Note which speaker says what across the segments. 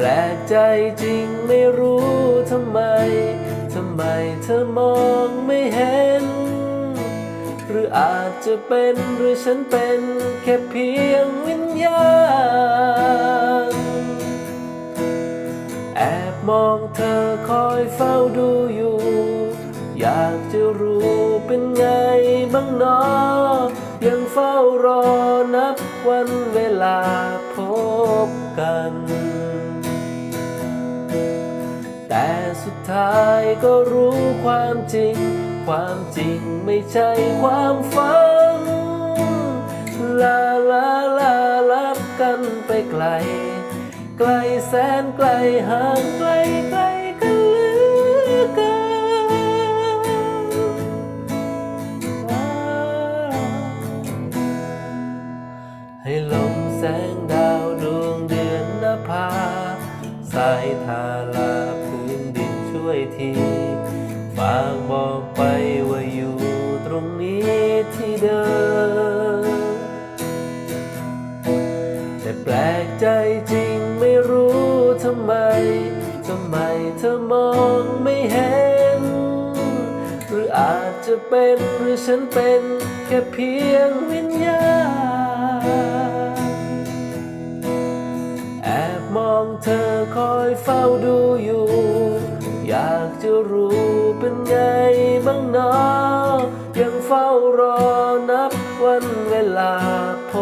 Speaker 1: แปลกใจจริงไม่รู้ทำไม ทำไมเธอมองไม่เห็น หรืออาจจะเป็นหรือฉันเป็นแค่เพียงวิญญาณ แอบมองเธอคอยเฝ้าดูอยู่ อยากจะรู้เป็นไงบ้างเนอยังเฝ้ารอนับวันเวลาพบกัน แต่สุดท้ายก็รู้ความจริง ความจริงไม่ใช่ความฝัน ลาลาลาลับกันไปไกล ไกลแสนไกลห่างไกลไกลกันเหลือเกินให้ลมแสงดาวดวงเดือนนภาสายทาลา ทีฝากบอกไปว่าอยู่ตรงนี้ที่เดิม แต่แปลกใจจริงไม่รู้ทำไม ทำไมเธอมองไม่เห็น หรืออาจจะเป็นหรือฉันเป็นแค่เพียงวิญญาณแอบมองเธอคอยเฝ้าดูอยู่ ไงบ้างนอยังเฝ้ารอนับวันเวลาพ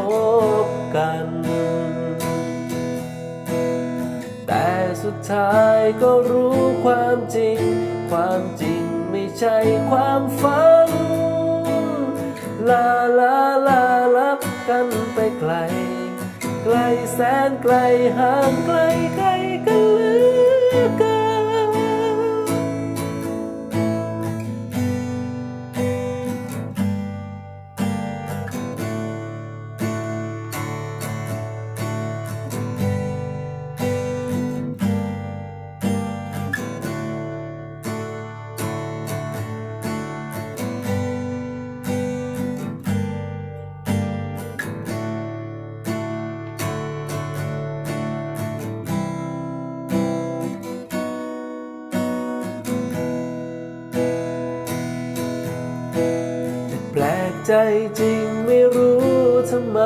Speaker 1: บกัน แต่สุดท้ายก็รู้ความจริง ความจริงไม่ใช่ความฝัน ลาลาลาลับกันไปไกล ไกลแสนไกลห่างไกลไกลกันเหลือเกิน ใจจริงไม่รู้ทำไม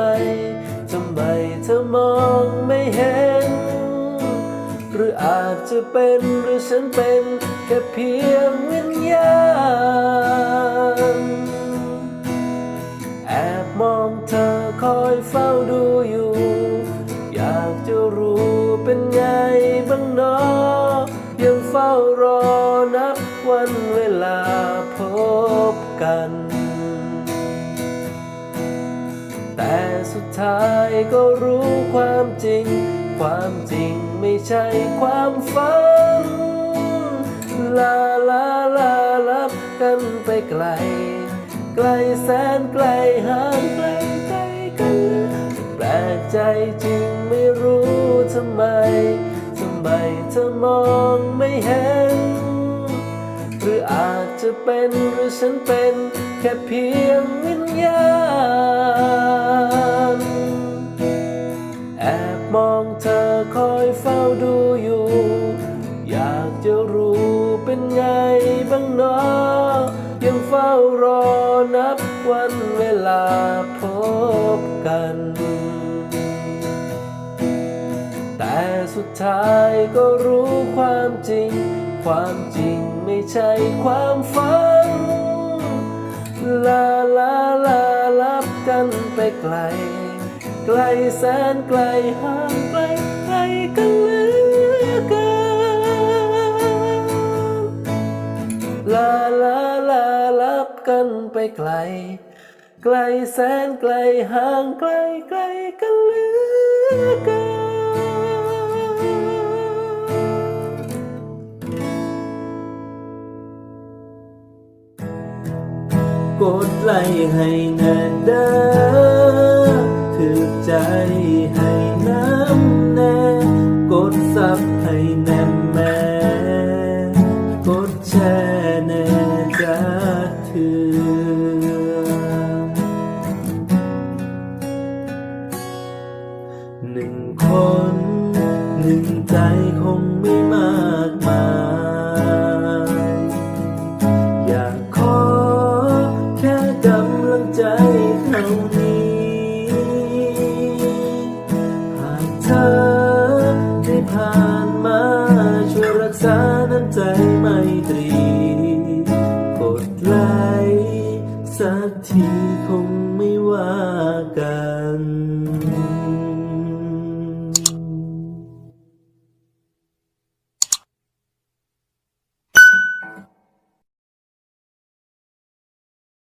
Speaker 1: ทำไมเธอมองไม่เห็น หรืออาจจะเป็นหรือฉันเป็นแค่เพียงวิญญาณ แอบมองเธอคอยเฝ้าดูอยู่ อยากจะรู้เป็นไงบ้างเนอยังเฝ้ารอนับวันเวลาพบกัน สุดท้ายก็รู้ความจริง ความจริงไม่ใช่ความฝัน ลาลาลาลับกันไปไกล ไกลแสนไกลห่างไกลไกลกันแปลกใจจริงไม่รู้ทำไม ทำไมเธอมองไม่เห็น หรืออาจจะเป็นหรือฉันเป็น แค่เพียงวิญญาณ คอยเฝ้าดูอยู่ อยากจะรู้เป็นไงบ้างเนอยังเฝ้ารอนับวันเวลาพบกัน แต่สุดท้ายก็รู้ความจริง ความจริงไม่ใช่ความฝัน ลาลาลาลับกันไปไกล ลแสนไกลห่างไกลไกลกันเหลือเกินลาลาลาลับกันไปไกล ไกลแสนไกลห่างไกลไกลกันเหลือเกิน
Speaker 2: กดไลค์ให้แน่เด้อ ถือใจให้น้ำแน่กดซับให้แน่แม่กดแชร์แน่จ้าเถือหนึ่งคน หนึ่งใจคงไม่ ผ่านมาช่วยรักษาน้ำใจไม่